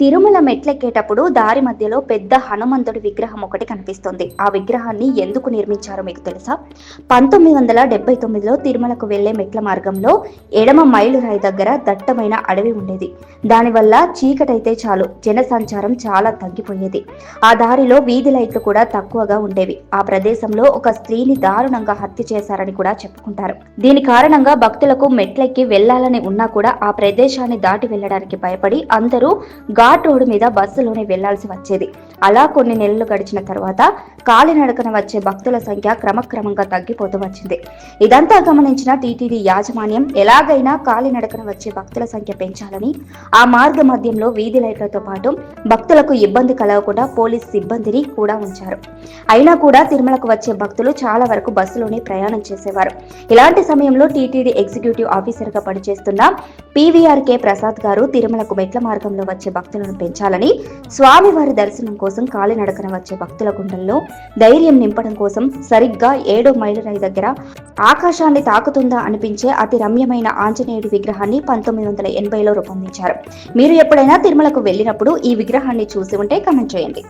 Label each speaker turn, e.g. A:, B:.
A: తిరుమల మెట్లెక్కేటప్పుడు దారి మధ్యలో పెద్ద హనుమంతుడి విగ్రహం ఒకటి కనిపిస్తుంది. ఆ విగ్రహాన్ని ఎందుకు నిర్మించారో మీకు తెలుసా? పంతొమ్మిది వందల డెబ్బై తొమ్మిదిలో తిరుమలకు వెళ్ళే మెట్ల మార్గంలో ఎడమ మైలురాయి దగ్గర దట్టమైన అడవి ఉండేది. దానివల్ల చీకటైతే చాలు జనసంచారం చాలా తగ్గిపోయేది. ఆ దారిలో వీధి లైట్లు కూడా తక్కువగా ఉండేవి. ఆ ప్రదేశంలో ఒక స్త్రీని దారుణంగా హత్య చేశారని కూడా చెప్పుకుంటారు. దీని కారణంగా భక్తులకు మెట్లెక్కి వెళ్ళాలని ఉన్నా కూడా ఆ ప్రదేశాన్ని దాటి వెళ్ళడానికి భయపడి అందరూ ఘాట్ రోడ్డు మీద బస్సులోనే వెళ్ళాల్సి వచ్చేది. అలా కొన్ని నెలలు గడిచిన తర్వాత కాలినడకన వచ్చే భక్తుల సంఖ్య క్రమక్రమంగా తగ్గిపోతూ వచ్చింది. ఇదంతా గమనించిన టీటీడీ యాజమాన్యం ఎలాగైనా కాలినడకన వచ్చే భక్తుల సంఖ్య పెంచాలని ఆ మార్గ మధ్యంలో వీధి లైట్లతో పాటు భక్తులకు ఇబ్బంది కలగకుండా పోలీస్ సిబ్బందిని కూడా ఉంచారు. అయినా కూడా తిరుమలకు వచ్చే భక్తులు చాలా వరకు బస్సులోనే ప్రయాణం చేసేవారు. ఇలాంటి సమయంలో టీటీడీ ఎగ్జిక్యూటివ్ ఆఫీసర్గా పనిచేస్తున్న పీవీఆర్కే ప్రసాద్ గారు తిరుమలకు మెట్ల మార్గంలో వచ్చే భక్తులను పెంచాలని స్వామివారి దర్శనం కోసం కాలినడకన వచ్చే భక్తుల గుండెల్లో ధైర్యం నింపడం కోసం సరిగ్గా ఏడో మైలురాయి దగ్గర ఆకాశాన్ని తాకుతుందా అనిపించే అతి రమ్యమైన ఆంజనేయుడి విగ్రహాన్ని పంతొమ్మిది వందల ఎనభైలో రూపొందించారు. మీరు ఎప్పుడైనా తిరుమలకు వెళ్ళినప్పుడు ఈ విగ్రహాన్ని చూసి ఉంటే కమెంట్ చేయండి.